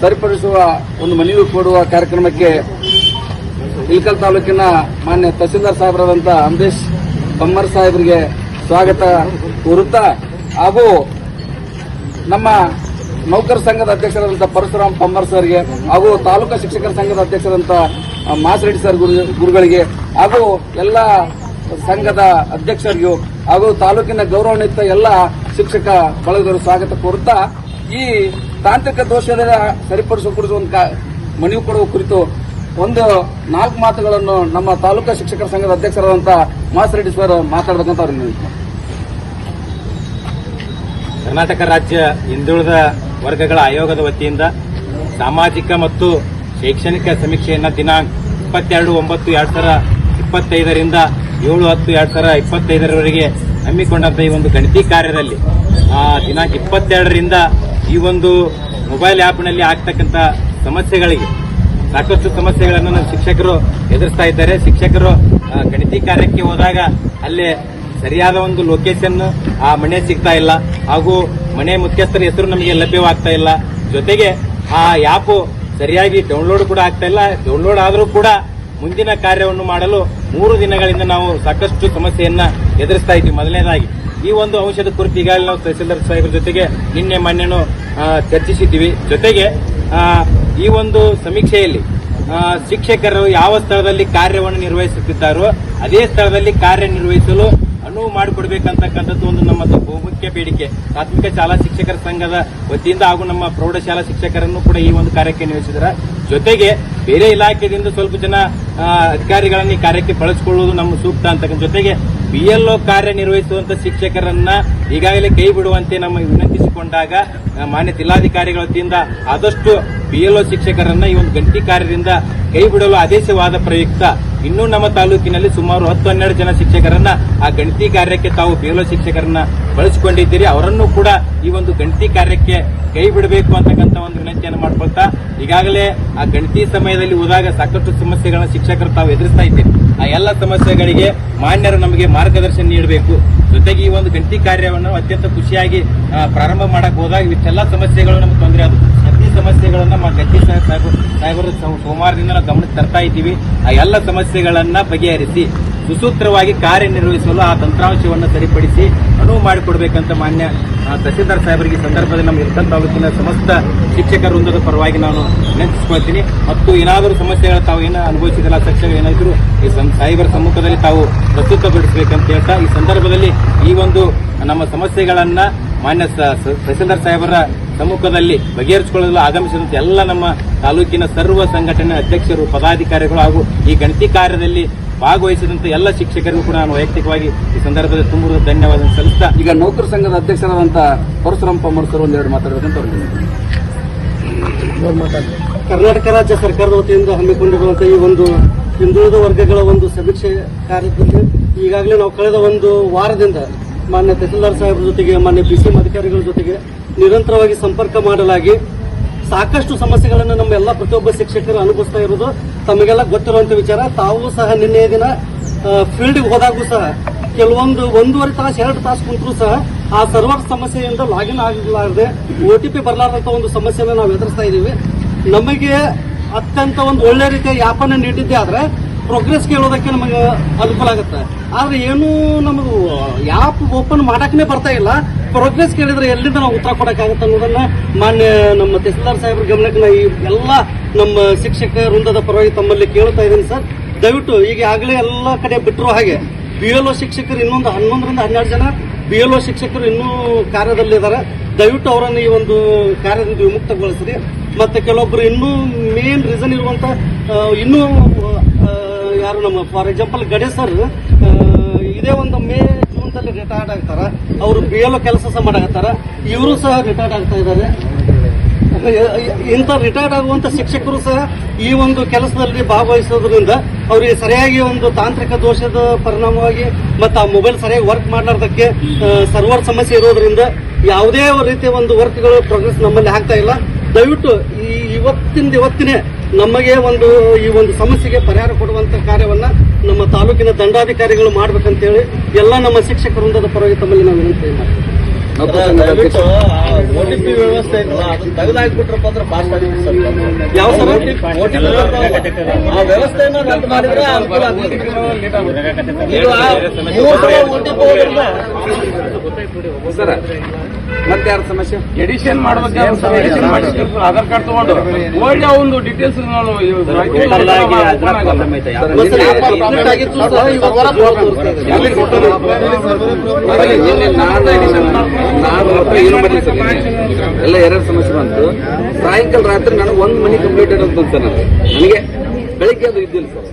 ಸರಿಪಡಿಸುವ ಒಂದು ಮನವಿ ಕೊಡುವ ಕಾರ್ಯಕ್ರಮಕ್ಕೆ ಇಲ್ಕಲ್ ತಾಲೂಕಿನ ಮಾನ್ಯ ತಹಸೀಲ್ದಾರ್ ಸಾಹೇಬರಾದಂಥ ಅಂಬರೀಶ್ ಬಮ್ಮರ್ ಸಾಹೇಬರಿಗೆ ಸ್ವಾಗತ ಕೋರುತ್ತಾ ಹಾಗೂ ನಮ್ಮ ನೌಕರ ಸಂಘದ ಅಧ್ಯಕ್ಷರಾದಂಥ ಪರಶುರಾಮ್ ಬಮ್ಮರ್ ಸರ್ಗೆ ಹಾಗೂ ತಾಲೂಕಾ ಶಿಕ್ಷಕರ ಸಂಘದ ಅಧ್ಯಕ್ಷರಂತ ಮಾಸರೆಡ್ಡಿ ಸರ್ ಗುರು- ಗುರುಗಳಿಗೆ ಹಾಗೂ ಎಲ್ಲ ಸಂಘದ ಅಧ್ಯಕ್ಷರಿಗೂ ಹಾಗೂ ತಾಲೂಕಿನ ಗೌರವಾನ್ವಿತ ಎಲ್ಲ ಶಿಕ್ಷಕ ಬಳಗದವರು ಸ್ವಾಗತ ಕೋರುತ್ತಾ ಈ ತಾಂತ್ರಿಕ ದೋಷದ ಸರಿಪಡಿಸುವ ಕುರಿತು ಒಂದು ಮನವಿ ಕೊಡುವ ಕುರಿತು ಒಂದು ನಾಲ್ಕು ಮಾತುಗಳನ್ನು ನಮ್ಮ ತಾಲೂಕಾ ಶಿಕ್ಷಕರ ಸಂಘದ ಅಧ್ಯಕ್ಷರಾದಂಥ ಮಾಸರೆಡ್ಡಿ ಸರ್ ಮಾತಾಡಬೇಕಂತ ಅವ್ರಿಗೆ ಕರ್ನಾಟಕ ರಾಜ್ಯ ಹಿಂದುಳಿದ ವರ್ಗಗಳ ಆಯೋಗದ ವತಿಯಿಂದ ಸಾಮಾಜಿಕ ಮತ್ತು ಶೈಕ್ಷಣಿಕ ಸಮೀಕ್ಷೆಯನ್ನು ದಿನಾಂಕ ಇಪ್ಪತ್ತೆರಡು, ಒಂಬತ್ತು, ಎರಡು ಸಾವಿರ ಇಪ್ಪತ್ತೈದರಿಂದ ಏಳು, ಹತ್ತು, ಎರಡು ಸಾವಿರ ಇಪ್ಪತ್ತೈದರವರೆಗೆ ಹಮ್ಮಿಕೊಂಡಂತ ಈ ಒಂದು ಗಣತಿ ಕಾರ್ಯದಲ್ಲಿ ದಿನಾಂಕ ಇಪ್ಪತ್ತೆರಡರಿಂದ ಈ ಒಂದು ಮೊಬೈಲ್ ಆ್ಯಪ್ನಲ್ಲಿ ಆಗ್ತಕ್ಕಂಥ ಸಮಸ್ಯೆಗಳಿಗೆ, ಸಾಕಷ್ಟು ಸಮಸ್ಯೆಗಳನ್ನು ನಮ್ಮ ಶಿಕ್ಷಕರು ಎದುರಿಸ್ತಾ ಇದ್ದಾರೆ. ಶಿಕ್ಷಕರು ಗಣಿತಿ ಕಾರ್ಯಕ್ಕೆ ಹೋದಾಗ ಅಲ್ಲಿ ಸರಿಯಾದ ಒಂದು ಲೊಕೇಶನ್ ಆ ಮನೆ ಸಿಗ್ತಾ ಇಲ್ಲ. ಹಾಗೂ ಮನೆ ಮುಖ್ಯಸ್ಥರ ಹೆಸರು ನಮಗೆ ಲಭ್ಯವಾಗ್ತಾ ಇಲ್ಲ. ಜೊತೆಗೆ ಆ ಆ್ಯಪ್ ಸರಿಯಾಗಿ ಡೌನ್ಲೋಡ್ ಕೂಡ ಆಗ್ತಾ ಇಲ್ಲ. ಡೌನ್ಲೋಡ್ ಆದರೂ ಕೂಡ ಮುಂದಿನ ಕಾರ್ಯವನ್ನು ಮಾಡಲು ಮೂರು ದಿನಗಳಿಂದ ನಾವು ಸಾಕಷ್ಟು ಸಮಸ್ಯೆಯನ್ನು ಎದುರಿಸ್ತಾ ಇದ್ದೀವಿ. ಮೊದಲನೇದಾಗಿ, ಈ ಒಂದು ಅಂಶದ ಕುರಿತು ಈಗಾಗಲೇ ನಾವು ತಹಸೀಲ್ದಾರ್ ಸಾಹೇಬರ ಜೊತೆಗೆ ನಿನ್ನೆ ಮೊನ್ನೆನೂ ಚರ್ಚಿಸಿದ್ದೀವಿ. ಜೊತೆಗೆ ಈ ಒಂದು ಸಮೀಕ್ಷೆಯಲ್ಲಿ ಶಿಕ್ಷಕರು ಯಾವ ಸ್ಥಳದಲ್ಲಿ ಕಾರ್ಯವನ್ನು ನಿರ್ವಹಿಸುತ್ತಿದ್ದಾರೋ, ಅದೇ ಸ್ಥಳದಲ್ಲಿ ಕಾರ್ಯನಿರ್ವಹಿಸಲು ಅನುವು ಮಾಡಿಕೊಡ್ಬೇಕಂತಕ್ಕಂಥದ್ದು ಒಂದು ನಮ್ಮ ಬಹುಮುಖ್ಯ ಬೇಡಿಕೆ. ಪ್ರಾಥಮಿಕ ಶಾಲಾ ಶಿಕ್ಷಕರ ಸಂಘದ ವತಿಯಿಂದ ಹಾಗೂ ನಮ್ಮ ಪ್ರೌಢಶಾಲಾ ಶಿಕ್ಷಕರನ್ನು ಕೂಡ ಈ ಒಂದು ಕಾರ್ಯಕ್ಕೆ ನಿಯೋಜಿಸಿದ್ದಾರೆ. ಜೊತೆಗೆ ಬೇರೆ ಇಲಾಖೆಯಿಂದ ಸ್ವಲ್ಪ ಜನ ಅಧಿಕಾರಿಗಳನ್ನ ಈ ಕಾರ್ಯಕ್ಕೆ ಬಳಸಿಕೊಳ್ಳುವುದು ನಮ್ಮ ಸೂಕ್ತ ಅಂತಕ್ಕಂಥ ಜೊತೆಗೆ ಬಿಎಲ್ಒ ಕಾರ್ಯನಿರ್ವಹಿಸುವಂತ ಶಿಕ್ಷಕರನ್ನ ಈಗಾಗಲೇ ಕೈ ಬಿಡುವಂತೆ ನಮ್ಮ ವಿನಂತಿಸಿಕೊಂಡಾಗ ಮಾನ್ಯ ಜಿಲ್ಲಾಧಿಕಾರಿಗಳ ವತಿಯಿಂದ ಆದಷ್ಟು ಬಿಎಲ್ಒ ಶಿಕ್ಷಕರನ್ನ ಈ ಒಂದು ಗಂಟಿ ಕಾರ್ಯದಿಂದ ಕೈ ಬಿಡಲು ಆದೇಶವಾದ ಪ್ರಯುಕ್ತ ಇನ್ನೂ ನಮ್ಮ ತಾಲೂಕಿನಲ್ಲಿ ಸುಮಾರು ಹತ್ತು ಹನ್ನೆರಡು ಜನ ಶಿಕ್ಷಕರನ್ನ ಆ ಗಣತಿ ಕಾರ್ಯಕ್ಕೆ ತಾವು ಬೇಲ ಶಿಕ್ಷಕರನ್ನ ಬಳಸಿಕೊಂಡಿದ್ದೀರಿ. ಅವರನ್ನು ಕೂಡ ಈ ಒಂದು ಗಣತಿ ಕಾರ್ಯಕ್ಕೆ ಕೈ ಬಿಡಬೇಕು ಅಂತಕ್ಕಂಥ ಒಂದು ವಿನಂತಿಯನ್ನು ಮಾಡ್ಕೊಳ್ತಾ ಈಗಾಗಲೇ ಆ ಗಣತಿ ಸಮಯದಲ್ಲಿ ಹೋದಾಗ ಸಾಕಷ್ಟು ಸಮಸ್ಯೆಗಳನ್ನ ಶಿಕ್ಷಕರು ತಾವು ಎದುರಿಸ್ತಾ ಇದ್ದೇವೆ. ಆ ಎಲ್ಲ ಸಮಸ್ಯೆಗಳಿಗೆ ಮಾನ್ಯರು ನಮಗೆ ಮಾರ್ಗದರ್ಶನ ನೀಡಬೇಕು. ಜೊತೆಗೆ ಈ ಒಂದು ಗಂಟಿ ಕಾರ್ಯವನ್ನು ಅತ್ಯಂತ ಖುಷಿಯಾಗಿ ಪ್ರಾರಂಭ ಮಾಡಕ್ ಹೋದಾಗ ಇಷ್ಟೆಲ್ಲ ಸಮಸ್ಯೆಗಳು ನಮ್ಗೆ ತೊಂದರೆ ಅದು ಪ್ರತಿ ಸಮಸ್ಯೆಗಳನ್ನ ನಮ್ಮ ಗಟ್ಟಿ ಸಾಹೇಬರು ಸೋಮವಾರದಿಂದ ನಾವು ಗಮನಕ್ಕೆ ತರ್ತಾ ಇದ್ದೀವಿ. ಆ ಎಲ್ಲ ಸಮಸ್ಯೆಗಳನ್ನ ಬಗೆಹರಿಸಿ ಸುಸೂತ್ರವಾಗಿ ಕಾರ್ಯನಿರ್ವಹಿಸಲು ಆ ತಂತ್ರಾಂಶವನ್ನು ಸರಿಪಡಿಸಿ ಅನುವು ಮಾಡಿಕೊಡ್ಬೇಕಂತ ಮಾನ್ಯ ತಹಸೀಲ್ದಾರ್ ಸಾಹೇಬರಿಗೆ ಸಂದರ್ಭದಲ್ಲಿ ನಮ್ಮ ಇರ್ಕಲ್ ತಾಲೂಕಿನ ಸಮಸ್ತ ಶಿಕ್ಷಕ ವೃಂದದ ಪರವಾಗಿ ನಾನು ವಿನಂತಿಸಿಕೊಳ್ತೀನಿ. ಮತ್ತು ಏನಾದರೂ ಸಮಸ್ಯೆಗಳು ತಾವು ಏನು ಅನುಭವಿಸಿದಲ್ಲ ಶಿಕ್ಷಕರು ಏನಾದರೂ ಈ ಸಾಹೇಬರ ಸಮ್ಮುಖದಲ್ಲಿ ತಾವು ಪ್ರಸ್ತುತಪಡಿಸಬೇಕಂತ ಹೇಳ್ತಾ, ಈ ಸಂದರ್ಭದಲ್ಲಿ ಈ ಒಂದು ನಮ್ಮ ಸಮಸ್ಯೆಗಳನ್ನು ಮಾನ್ಯ ತಹಸೀಲ್ದಾರ್ ಸಾಹೇಬರ ಸಮ್ಮುಖದಲ್ಲಿ ಬಗೆಹರಿಸಿಕೊಳ್ಳಲು ಆಗಮಿಸಿದಂತ ಎಲ್ಲ ನಮ್ಮ ತಾಲೂಕಿನ ಸರ್ವ ಸಂಘಟನೆ ಅಧ್ಯಕ್ಷರು, ಪದಾಧಿಕಾರಿಗಳು ಹಾಗೂ ಈ ಗಣತಿ ಕಾರ್ಯದಲ್ಲಿ ಭಾಗವಹಿಸಿದಂತ ಎಲ್ಲ ಶಿಕ್ಷಕರಿಗೂ ಕೂಡ ನಾನು ವೈಯಕ್ತಿಕವಾಗಿ ಈ ಸಂದರ್ಭದಲ್ಲಿ ತುಂಬ ಧನ್ಯವಾದ ಸಲ್ಲಿಸ್ತಾ ಈಗ ನೌಕರ ಸಂಘದ ಅಧ್ಯಕ್ಷರಾದಂಥ ಪರಶುರಂಪ ಮರುಸರು ಸರ್ ಒಂದೆರಡು ಮಾತಾಡಬೇಕಂತ. ಕರ್ನಾಟಕ ರಾಜ್ಯ ಸರ್ಕಾರದ ವತಿಯಿಂದ ಹಮ್ಮಿಕೊಂಡಿರುವಂತಹ ಈ ಒಂದು ಹಿಂದುಳಿದ ವರ್ಗಗಳ ಒಂದು ಸಮೀಕ್ಷೆ ಕಾರ್ಯದಲ್ಲಿ ಈಗಾಗಲೇ ನಾವು ಕಳೆದ ಒಂದು ವಾರದಿಂದ ಮಾನ್ಯ ತಹಸೀಲ್ದಾರ್ ಸಾಹೇಬ್ರ ಜೊತೆಗೆ ಮಾನ್ಯ ಬಿಸಿಎಂ ಅಧಿಕಾರಿಗಳ ಜೊತೆಗೆ ನಿರಂತರವಾಗಿ ಸಂಪರ್ಕ ಮಾಡಲಾಗಿ ಸಾಕಷ್ಟು ಸಮಸ್ಯೆಗಳನ್ನು ನಮ್ಮ ಎಲ್ಲ ಪ್ರತಿಯೊಬ್ಬ ಶಿಕ್ಷಕರು ಅನುಭವಿಸ್ತಾ ಇರೋದು ತಮಗೆಲ್ಲ ಗೊತ್ತಿರುವಂತ ವಿಚಾರ, ತಾವು ಸಹ ನಿನ್ನೆ ದಿನ ಫೀಲ್ಡ್ಗೆ ಹೋದಾಗೂ ಸಹ ಕೆಲವೊಂದು ಒಂದೂವರೆ ತಾಸು, ಎರಡು ತಾಸು ಕುಂತರೂ ಸಹ ಆ ಸರ್ವರ್ ಸಮಸ್ಯೆಯಿಂದ ಲಾಗಿನ್ ಆಗಲಾರದೆ ಒ ಟಿ ಪಿ ಬರಲಾರ್ದಂಥ ಒಂದು ಸಮಸ್ಯೆನ ನಾವು ಎದುರಿಸ್ತಾ ಇದ್ದೀವಿ. ನಮಗೆ ಅತ್ಯಂತ ಒಂದು ಒಳ್ಳೆ ರೀತಿಯ ಯಾಪನ ನೀಡಿದ್ದೆ ಆದರೆ ಪ್ರೋಗ್ರೆಸ್ ಕೇಳೋದಕ್ಕೆ ನಮಗೆ ಅನುಕೂಲ ಆಗುತ್ತೆ. ಆದ್ರೆ ಏನು ನಮಗೂ ಯಾಪ್ ಓಪನ್ ಮಾಡೋಕ್ಕೇ ಬರ್ತಾ ಇಲ್ಲ. ಪ್ರೋಗ್ರೆಸ್ ಕೇಳಿದ್ರೆ ಎಲ್ಲಿಂದ ನಾವು ಉತ್ತರ ಕೊಡೋಕ್ಕಾಗತ್ತೆ ಅನ್ನೋದನ್ನ ಮಾನ್ಯ ನಮ್ಮ ತಹಸೀಲ್ದಾರ್ ಸಾಹೇಬ್ರ ಗಮನಕ್ಕೆ ನಾ ಈ ಎಲ್ಲ ನಮ್ಮ ಶಿಕ್ಷಕ ವೃಂದದ ಪರವಾಗಿ ತಮ್ಮಲ್ಲಿ ಕೇಳ್ತಾ ಇದ್ದೀನಿ ಸರ್. ದಯವಿಟ್ಟು ಈಗ ಆಗಲೇ ಎಲ್ಲ ಕಡೆ ಬಿಟ್ಟರು ಹಾಗೆ ಬಿ ಎಲ್ ಒ ಶಿಕ್ಷಕರು ಇನ್ನೊಂದು ಹನ್ನೊಂದರಿಂದ ಹನ್ನೆರಡು ಜನ ಬಿ ಎಲ್ ಒ ಶಿಕ್ಷಕರು ಇನ್ನೂ ಕಾರ್ಯದಲ್ಲಿದ್ದಾರೆ. ದಯವಿಟ್ಟು ಅವರನ್ನು ಈ ಒಂದು ಕಾರ್ಯದಿಂದ ವಿಮುಕ್ತಗೊಳಿಸ್ರಿ. ಮತ್ತು ಕೆಲವೊಬ್ಬರು ಇನ್ನೂ ಮೇನ್ ರೀಸನ್ ಇರುವಂಥ ಇನ್ನೂ ಯಾರು ನಮ್ಮ ಫಾರ್ ಎಕ್ಸಾಂಪಲ್ ಗಡೇ ಸರ್ ಇದೇ ಒಂದು ಮೇ ರಿಟೈರ್ಡ್ ಆಗ್ತಾರ, ಅವರು ಬಿ ಎಲ್ ಕೆಲಸ ಸಹ ಮಾಡಾಕತ್ತಾರ, ಇವರು ಸಹ ರಿಟೈರ್ಡ್ ಆಗ್ತಾ ಇದ್ದಾರೆ ಇಂಥ ರಿಟೈರ್ಡ್ ಆಗುವಂತ ಶಿಕ್ಷಕರು ಸಹ ಈ ಒಂದು ಕೆಲಸದಲ್ಲಿ ಭಾಗವಹಿಸೋದ್ರಿಂದ ಅವರಿಗೆ ಸರಿಯಾಗಿ ಒಂದು ತಾಂತ್ರಿಕ ದೋಷದ ಪರಿಣಾಮವಾಗಿ ಮತ್ತು ಆ ಮೊಬೈಲ್ ಸರಿಯಾಗಿ ವರ್ಕ್ ಮಾಡಲಾರ್ದಕ್ಕೆ ಸರ್ವರ್ ಸಮಸ್ಯೆ ಇರೋದ್ರಿಂದ ಯಾವುದೇ ರೀತಿಯ ಒಂದು ವರ್ಕ್ಗಳು ಪ್ರೋಗ್ರೆಸ್ ನಮ್ಮಲ್ಲಿ ಆಗ್ತಾ ಇಲ್ಲ. ದಯವಿಟ್ಟು ಈ ಇವತ್ತಿಂದ ಇವತ್ತಿನೇ ನಮಗೆ ಒಂದು ಈ ಒಂದು ಸಮಸ್ಯೆಗೆ ಪರಿಹಾರ ಕೊಡುವಂತ ಕಾರ್ಯವನ್ನ ನಮ್ಮ ತಾಲೂಕಿನ ದಂಡಾಧಿಕಾರಿಗಳು ಮಾಡ್ಬೇಕಂತೇಳಿ ಎಲ್ಲ ನಮ್ಮ ಶಿಕ್ಷಕ ವೃಂದದ ಪರವಾಗಿ ತಮ್ಮಲ್ಲಿ ನಾವು ವಿನಂತಿ ಮಾಡ್ತೀವಿ. ವ್ಯವಸ್ಥೆ ಮತ್ತೆ ಯಾರ ಸಮಸ್ಯೆ? ಎಡಿಷನ್ ಆಧಾರ್ ಕಾರ್ಡ್ ತಗೊಂಡು. ಒಂದು ಡೀಟೇಲ್ಸ್ ನಾನು ನಾನು ನಾನು. ಎಲ್ಲ ಎರಡು ಸಮಸ್ಯೆ ಬಂತು. ಸಾಯಂಕಾಲ ರಾತ್ರಿ ನನಗೆ ಒಂದು ಮನಿ ಕಂಪ್ಲೀಟ್ ಅಂತ ನನಗೆ ಬೆಳಿಗ್ಗೆ ಅದು ಇದ್ದಿಲ್ಲ ಸರ್.